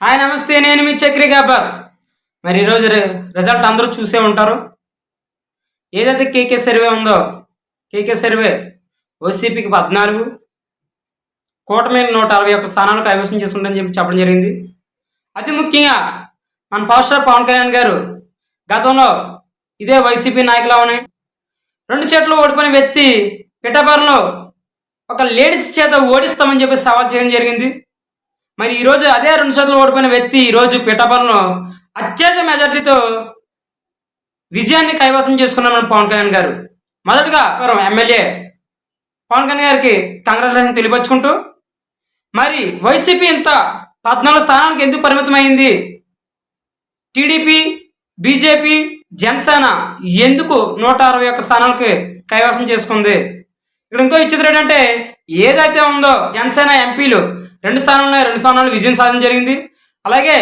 Hi నమస్తే నేను మీ చక్రి గబ్బర్ మరి ఈరోజు రి- రిజల్ట్ అందరూ చూసే ఉంటారు. ఏదైతే కేకే సర్వే ఉందో కేకే సర్వే ఓసీపీకి పద్నాలుగు కూటమి నూట అరవై ఒక్క స్థానాలు కైవసం చేసుకుంటని చెప్పి చెప్పడం జరిగింది. అతి ముఖ్యంగా మన పవర్ స్టార్ పవన్ కళ్యాణ్ గారు గతంలో ఇదే వైసీపీ నాయకులవని రెండు చేతులు ఓడిపోయిన వ్యక్తి పిఠాపురంలో ఒక లేడీస్ చేత ఓడిస్తామని చెప్పి సవాల్ చేయడం జరిగింది. మరి ఈరోజు అదే రెండు చేతులు ఓడిపోయిన వ్యక్తి ఈరోజు పిఠాపురంలో అత్యధిక మెజార్టీతో విజయాన్ని కైవసం చేసుకున్నాం మన పవన్ కళ్యాణ్ గారు. మొదటగా పిఠాపురం ఎమ్మెల్యే పవన్ కళ్యాణ్ గారికి కంగ్రాచులేషన్ తెలియపరుచుకుంటూ మరి వైసీపీ ఇంత పద్నాలుగు స్థానానికి ఎందుకు పరిమితమైంది? టీడీపీ బీజేపీ జనసేన ఎందుకు నూట అరవై ఒక్క స్థానాలకి కైవసం చేసుకుంది? ఇక్కడ ఇంకో విచిత్రం ఏంటంటే ఏదైతే ఉందో జనసేన ఎంపీలు రెండు స్థానాలు రెండు స్థానాలు విజయం సాధన జరిగింది. అలాగే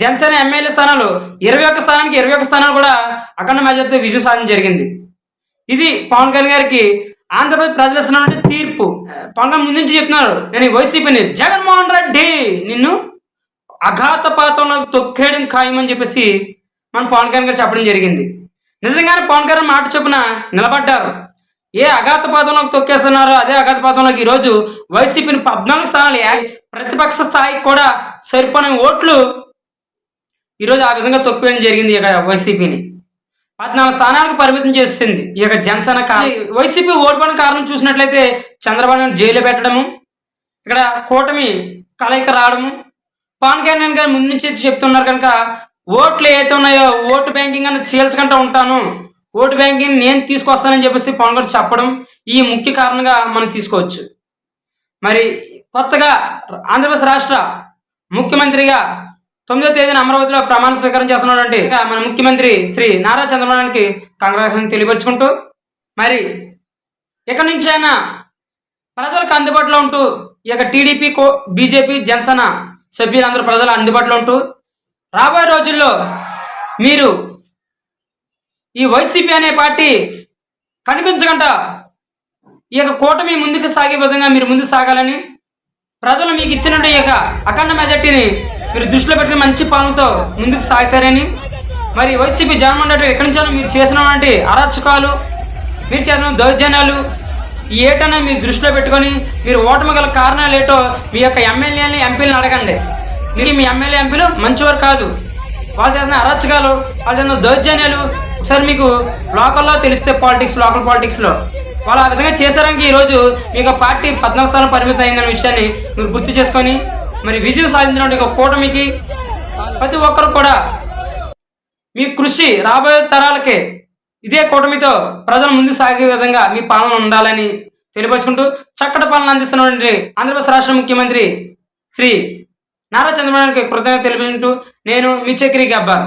జనసేన ఎమ్మెల్యే స్థానాలు ఇరవై ఒక్క స్థానానికి ఇరవై ఒక్క స్థానాలు కూడా అఖండ మెజార్టీతో విజయం సాధన జరిగింది. ఇది పవన్ కళ్యాణ్ గారికి ఆంధ్రప్రదేశ్ ప్రజల ఇస్తున్నటువంటి తీర్పు. పవన్ కళ్యాణ్ ముందు నుంచి చెప్తున్నారు. నేను వైసీపీని జగన్మోహన్ రెడ్డి నిన్ను అఘాతపాతంలో తొక్కేయడం ఖాయమని చెప్పేసి మన పవన్ కళ్యాణ్ గారు చెప్పడం జరిగింది. నిజంగానే పవన్ కళ్యాణ్ మాట చొప్పున నిలబడ్డారు. ఏ అఘాతపాతంలోకి తొక్కేస్తున్నారో అదే అఘాతపాతంలోకి ఈరోజు వైసీపీని పద్నాలుగు స్థానాలు ప్రతిపక్ష స్థాయికి కూడా సరిపోని ఓట్లు ఈరోజు ఆ విధంగా తొక్కివేయడం జరిగింది యొక్క వైసీపీని. పద్నాలుగు స్థానాలకు పరిమితం చేసింది ఈ యొక్క జనసేన వైసీపీ ఓడిపోయిన కారణం చూసినట్లయితే చంద్రబాబు నాయుడు జైలు పెట్టడము ఇక్కడ కూటమి కలయిక రావడము. పవన్ కళ్యాణ్ గారు ముందు నుంచి చెప్తున్నారు కనుక ఓట్లు ఏదైతే ఉన్నాయో ఓటు బ్యాంకింగ్ అని చీల్చకుండా ఉంటాను. ఓటు బ్యాంకింగ్ నేను తీసుకొస్తానని చెప్పేసి పవన్ గారు చెప్పడం ఈ ముఖ్య కారణంగా మనం తీసుకోవచ్చు. మరి కొత్తగా ఆంధ్రప్రదేశ్ రాష్ట్ర ముఖ్యమంత్రిగా తొమ్మిదో తేదీన అమరావతిలో ప్రమాణ స్వీకారం చేస్తున్నటువంటి మన ముఖ్యమంత్రి శ్రీ నారా చంద్రబాబు నాయుడుకి కంగ్రాచులేషన్ తెలియపరుచుకుంటూ మరి ఇక నుంచి అయినా ప్రజలకు అందుబాటులో ఉంటూ ఈ యొక్క టీడీపీ కో బీజేపీ జనసేన సభ్యులందరూ ప్రజలు అందుబాటులో ఉంటూ రాబోయే రోజుల్లో మీరు ఈ వైసీపీ అనే పార్టీ కనిపించకుండా ఈ యొక్క కూటమి ముందుకు సాగే విధంగా మీరు ముందుకు సాగాలని ప్రజలు మీకు ఇచ్చినట్టు ఈ యొక్క అఖండ మెజార్టీని మీరు దృష్టిలో పెట్టిన మంచి పాలనతో ముందుకు సాగుతారని మరి వైసీపీ జగన్మోహన్ రెడ్డి ఎక్కడి నుంచో మీరు చేసినటువంటి అరాచకాలు మీరు చేసిన దౌర్జన్యాలు ఏటైనా ఏటనే మీరు దృష్టిలో పెట్టుకొని మీరు ఓటమి గల కారణాలు ఏటో మీ యొక్క ఎమ్మెల్యేని ఎంపీలను అడగండి. మీరు మీ ఎమ్మెల్యే ఎంపీలు మంచివారు కాదు. వాళ్ళు చేసిన అరాచకాలు వాళ్ళు చేసిన దౌర్జన్యాలు ఒకసారి మీకు లోకల్లో తెలిస్తే పాలిటిక్స్ లోకల్ పాలిటిక్స్లో వాళ్ళు ఆ విధంగా చేశారని ఈరోజు మీకు పార్టీ పద్నాలుగు స్థానం పరిమితం అయిందనే విషయాన్ని మీరు గుర్తు చేసుకొని మరి విజయం సాధించిన ఒక కూటమికి ప్రతి ఒక్కరు కూడా మీ కృషి రాబోయే తరాలకే ఇదే కూటమితో ప్రజలు ముందు సాగే విధంగా మీ పాలన ఉండాలని తెలియపరుచుకుంటూ చక్కటి పాలన అందిస్తున్నటువంటి ఆంధ్రప్రదేశ్ రాష్ట్ర ముఖ్యమంత్రి శ్రీ నారా చంద్రబాబు నాయుడుకి కృతజ్ఞత తెలిపింటూ నేను మీ చక్రి గబ్బర్